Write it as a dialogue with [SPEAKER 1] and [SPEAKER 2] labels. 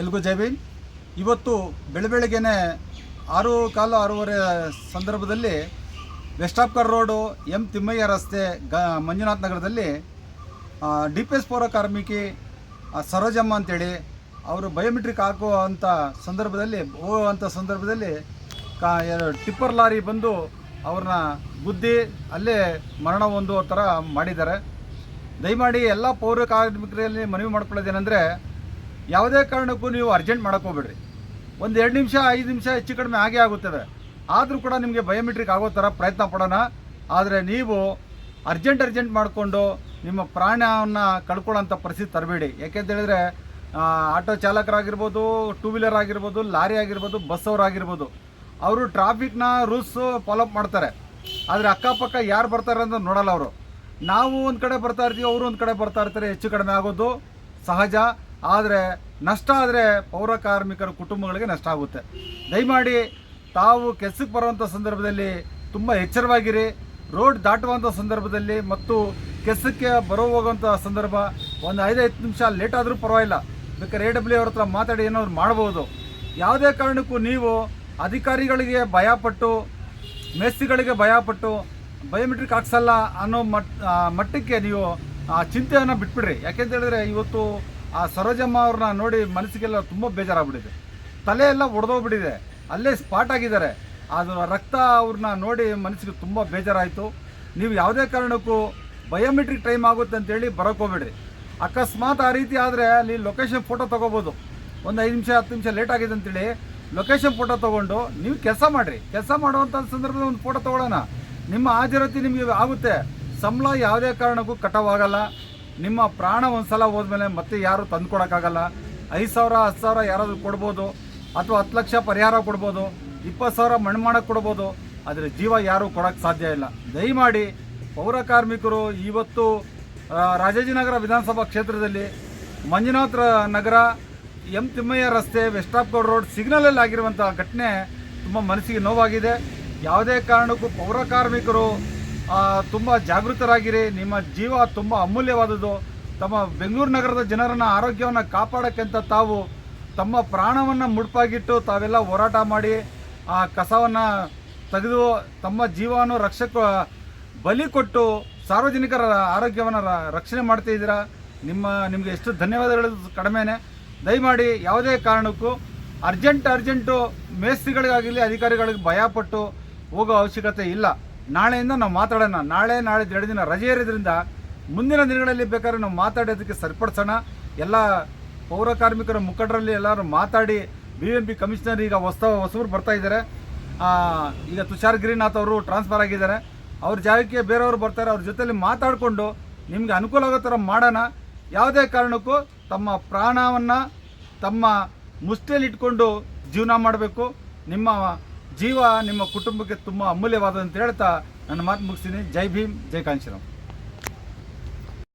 [SPEAKER 1] ಎಲ್ಗೂ ಜೈ ಭೀಮ್. ಇವತ್ತು ಬೆಳ ಬೆಳಗ್ಗೆನೆ ಆರು ಕಾಲು ಆರೂವರೆ ಸಂದರ್ಭದಲ್ಲಿ ವೆಸ್ಟಾಪ್ಕರ್ ರೋಡು ಎಂ ತಿಮ್ಮಯ್ಯ ರಸ್ತೆ, ಗ, ಮಂಜುನಾಥ್ ನಗರದಲ್ಲಿ ಡಿ ಪಿ ಎಸ್ ಪೌರ ಕಾರ್ಮಿಕಿ ಸರೋಜಮ್ಮ ಅಂತೇಳಿ ಅವರು ಬಯೋಮೆಟ್ರಿಕ್ ಹಾಕುವಂಥ ಸಂದರ್ಭದಲ್ಲಿ ಹೋಗುವಂಥ ಸಂದರ್ಭದಲ್ಲಿ, ಕಾ ಟಿಪ್ಪರ್ ಲಾರಿ ಬಂದು ಅವ್ರನ್ನ ಗುದ್ದಿ ಅಲ್ಲೇ ಮರಣ ಹೊಂದುವ ಥರ ಮಾಡಿದ್ದಾರೆ. ದಯಮಾಡಿ ಎಲ್ಲ ಪೌರ ಕಾರ್ಮಿಕರಲ್ಲಿ ಮನವಿ ಮಾಡ್ಕೊಳ್ಳೋದೇನೆಂದರೆ ಯಾವುದೇ ಕಾರಣಕ್ಕೂ ನೀವು ಅರ್ಜೆಂಟ್ ಮಾಡೋಕ್ಕೆ ಹೋಗ್ಬೇಡ್ರಿ. ಒಂದು ಎರಡು ನಿಮಿಷ, ಐದು ನಿಮಿಷ ಹೆಚ್ಚು ಕಡಿಮೆ ಆಗೇ ಆಗುತ್ತದೆ. ಆದರೂ ಕೂಡ ನಿಮಗೆ ಬಯೋಮೆಟ್ರಿಕ್ ಆಗೋ ಥರ ಪ್ರಯತ್ನ ಪಡೋಣ. ಆದರೆ ನೀವು ಅರ್ಜೆಂಟ್ ಅರ್ಜೆಂಟ್ ಮಾಡಿಕೊಂಡು ನಿಮ್ಮ ಪ್ರಾಣವನ್ನು ಕಳ್ಕೊಳ್ಳೋಂಥ ಪರಿಸ್ಥಿತಿ ತರಬೇಡಿ. ಯಾಕೆಂತ ಹೇಳಿದ್ರೆ ಆಟೋ ಚಾಲಕರಾಗಿರ್ಬೋದು ಟೂ ವೀಲರ್ ಆಗಿರ್ಬೋದು, ಲಾರಿ ಆಗಿರ್ಬೋದು ಬಸ್ ಅವರಾಗಿರ್ಬೋದು ಅವರು ಟ್ರಾಫಿಕ್ನ ರೂಲ್ಸು ಫಾಲೋಅಪ್ ಮಾಡ್ತಾರೆ. ಆದರೆ ಅಕ್ಕಪಕ್ಕ ಯಾರು ಬರ್ತಾರೆ ಅಂತ ನೋಡಲ್ಲ ಅವರು. ನಾವು ಒಂದು ಕಡೆ ಬರ್ತಾ ಇರ್ತೀವಿ, ಅವರು ಒಂದು ಕಡೆ ಬರ್ತಾ ಇರ್ತಾರೆ, ಹೆಚ್ಚು ಕಡಿಮೆ ಆಗೋದು ಸಹಜ. ಆದರೆ ನಷ್ಟ ಆದರೆ ಪೌರ ಕಾರ್ಮಿಕರ ಕುಟುಂಬಗಳಿಗೆ ನಷ್ಟ ಆಗುತ್ತೆ. ದಯಮಾಡಿ ತಾವು ಕೆಲಸಕ್ಕೆ ಬರುವಂಥ ಸಂದರ್ಭದಲ್ಲಿ ತುಂಬ ಎಚ್ಚರವಾಗಿರಿ. ರೋಡ್ ದಾಟುವಂಥ ಸಂದರ್ಭದಲ್ಲಿ ಮತ್ತು ಕೆಲಸಕ್ಕೆ ಬರೋ ಹೋಗುವಂಥ ಸಂದರ್ಭ ಒಂದು ಐದೈದು ನಿಮಿಷ ಲೇಟ್ ಆದರೂ ಪರವಾಗಿಲ್ಲ. ಬೇಕಾದ್ರೆ ಎ ಡಬ್ಲ್ಯೂ ಅವ್ರ ಹತ್ರ ಮಾತಾಡಿ ಏನಾದ್ರು ಮಾಡ್ಬೋದು. ಯಾವುದೇ ಕಾರಣಕ್ಕೂ ನೀವು ಅಧಿಕಾರಿಗಳಿಗೆ ಭಯಪಟ್ಟು, ಮೇಸ್ತ್ರಿಗಳಿಗೆ ಭಯಪಟ್ಟು, ಬಯೋಮೆಟ್ರಿಕ್ ಹಾಕ್ಸಲ್ಲ ಅನ್ನೋ ಮಟ್ ಮಟ್ಟಕ್ಕೆ ನೀವು ಆ ಚಿಂತೆಯನ್ನು ಬಿಟ್ಬಿಡ್ರಿ. ಯಾಕೆಂತ ಹೇಳಿದ್ರೆ ಇವತ್ತು ಆ ಸರೋಜಮ್ಮ ಅವ್ರನ್ನ ನೋಡಿ ಮನಸ್ಸಿಗೆಲ್ಲ ತುಂಬ ಬೇಜಾರಾಗ್ಬಿಟ್ಟಿದೆ. ತಲೆ ಎಲ್ಲ ಒಡೆದೋಗ್ಬಿಟ್ಟಿದೆ. ಅಲ್ಲೇ ಸ್ಪಾಟ್ ಆಗಿದ್ದಾರೆ. ಅದು ರಕ್ತ ಅವ್ರನ್ನ ನೋಡಿ ಮನಸ್ಸಿಗೆ ತುಂಬ ಬೇಜಾರಾಯಿತು. ನೀವು ಯಾವುದೇ ಕಾರಣಕ್ಕೂ ಬಯೋಮೆಟ್ರಿಕ್ ಟೈಮ್ ಆಗುತ್ತೆ ಅಂತೇಳಿ ಬರೋಕೋಬೇಡ್ರಿ ಅಕಸ್ಮಾತ್ ಆ ರೀತಿ ಆದರೆ ಅಲ್ಲಿ ಲೊಕೇಶನ್ ಫೋಟೋ ತೊಗೋಬೋದು. ಒಂದು ಐದು ನಿಮಿಷ, ಹತ್ತು ನಿಮಿಷ ಲೇಟ್ ಆಗಿದೆ ಅಂತೇಳಿ ಲೊಕೇಶನ್ ಫೋಟೋ ತೊಗೊಂಡು ನೀವು ಕೆಲಸ ಮಾಡಿರಿ. ಕೆಲಸ ಮಾಡುವಂಥ ಸಂದರ್ಭದಲ್ಲಿ ಒಂದು ಫೋಟೋ ತೊಗೊಳ್ಳೋಣ. ನಿಮ್ಮ ಹಾಜರಾತಿ ನಿಮಗೆ ಆಗುತ್ತೆ. ಸಂಬಳ ಯಾವುದೇ ಕಾರಣಕ್ಕೂ ಕಟವಾಗಲ್ಲ. ನಿಮ್ಮ ಪ್ರಾಣ ಒಂದು ಸಲ ಹೋದ್ಮೇಲೆ ಮತ್ತೆ ಯಾರು ತಂದು ಕೊಡೋಕ್ಕಾಗಲ್ಲ? ಐದು ಸಾವಿರ, ಹತ್ತು ಸಾವಿರ ಯಾರಾದರೂ ಕೊಡ್ಬೋದು? ಅಥವಾ ಹತ್ತು ಲಕ್ಷ ಪರಿಹಾರ ಕೊಡ್ಬೋದು? ಇಪ್ಪತ್ತು ಸಾವಿರ ಮಣ್ಣು ಮಾಡಕ್ಕೆ ಕೊಡ್ಬೋದು? ಆದರೆ ಜೀವ ಯಾರೂ ಕೊಡೋಕ್ಕೆ ಸಾಧ್ಯ ಇಲ್ಲ. ದಯಮಾಡಿ ಪೌರ ಕಾರ್ಮಿಕರು ಇವತ್ತು ರಾಜಾಜಿನಗರ ವಿಧಾನಸಭಾ ಕ್ಷೇತ್ರದಲ್ಲಿ ಮಂಜುನಾಥ್ ನಗರ, ಎಂ ತಿಮ್ಮಯ್ಯ ರಸ್ತೆ ವೆಸ್ಟಾಪ್ಕೋಡ್ ರೋಡ್ ಸಿಗ್ನಲಲ್ಲಿ ಆಗಿರುವಂಥ ಘಟನೆ ತುಂಬ ಮನಸ್ಸಿಗೆ ನೋವಾಗಿದೆ. ಯಾವುದೇ ಕಾರಣಕ್ಕೂ ಪೌರ ಕಾರ್ಮಿಕರು ತುಂಬ ಜಾಗೃತರಾಗಿರಿ. ನಿಮ್ಮ ಜೀವ ತುಂಬ ಅಮೂಲ್ಯವಾದದ್ದು. ತಮ್ಮ ಬೆಂಗಳೂರು ನಗರದ ಜನರನ್ನ ಆರೋಗ್ಯವನ್ನು ಕಾಪಾಡೋಕ್ಕಿಂತ ತಾವು ತಮ್ಮ ಪ್ರಾಣವನ್ನು ಮುಡುಪಾಗಿಟ್ಟು ತಾವೆಲ್ಲ ಹೋರಾಟ ಮಾಡಿ, ಆ ಕಸವನ್ನು ತೆಗೆದು ತಮ್ಮ ಜೀವವನ್ನು ರಕ್ಷಕ, ಬಲಿ ಕೊಟ್ಟು ಸಾರ್ವಜನಿಕರ ಆರೋಗ್ಯವನ್ನು ರಕ್ಷಣೆ ಮಾಡ್ತಾ ನಿಮ್ಮ, ನಿಮಗೆ ಎಷ್ಟು ಧನ್ಯವಾದಗಳು ಕಡಿಮೆನೆ. ದಯಮಾಡಿ ಯಾವುದೇ ಕಾರಣಕ್ಕೂ ಅರ್ಜೆಂಟ್, ಅರ್ಜೆಂಟು ಮೇಸ್ತ್ರಿಗಳಿಗಾಗಲಿ, ಅಧಿಕಾರಿಗಳಿಗೆ ಭಯಪಟ್ಟು ಹೋಗೋ ಅವಶ್ಯಕತೆ ಇಲ್ಲ. ನಾಳೆಯಿಂದ ನಾವು ಮಾತಾಡೋಣ. ನಾಳೆ ನಾಳೆ ಎರಡು ದಿನ ರಜೆ ಇರೋದ್ರಿಂದ ಮುಂದಿನ ದಿನಗಳಲ್ಲಿ ಬೇಕಾದ್ರೆ ನಾವು ಮಾತಾಡೋದಕ್ಕೆ ಸರಿಪಡಿಸೋಣ. ಎಲ್ಲ ಪೌರ ಕಾರ್ಮಿಕರ ಮುಖಂಡರಲ್ಲಿ ಎಲ್ಲರೂ ಮಾತಾಡಿ ಬಿ ಎಂ ಪಿ ಕಮಿಷನರ್ ಈಗ ಹೊಸ, ಹೊಸಬ್ರು ಬರ್ತಾ ಇದ್ದಾರೆ. ಈಗ ತುಷಾರ್ ಗಿರಿನಾಥ್ ಅವರು ಟ್ರಾನ್ಸ್ಫರ್ ಆಗಿದ್ದಾರೆ. ಅವ್ರ ಜಾಗಕ್ಕೆ ಬೇರೆಯವರು ಬರ್ತಾರೆ. ಅವ್ರ ಜೊತೆಯಲ್ಲಿ ಮಾತಾಡಿಕೊಂಡು ನಿಮಗೆ ಅನುಕೂಲ ಆಗೋ ಥರ ಮಾಡೋಣ. ಯಾವುದೇ ಕಾರಣಕ್ಕೂ ತಮ್ಮ ಪ್ರಾಣವನ್ನು ತಮ್ಮ ಮುಷ್ಟಿಯಲ್ಲಿ ಇಟ್ಕೊಂಡು ಜೀವನ ಮಾಡಬೇಕು. ನಿಮ್ಮ ಜೀವ ನಿಮ್ಮ ಕುಟುಂಬಕ್ಕೆ ತುಂಬ ಅಮೂಲ್ಯವಾದಂತ ಹೇಳ್ತಾ ನನ್ನ ಮಾತು ಮುಗಿಸ್ತೀನಿ. ಜೈ ಭೀಮ್ ಜೈ ಕಾಂಶಿರಾಮ್.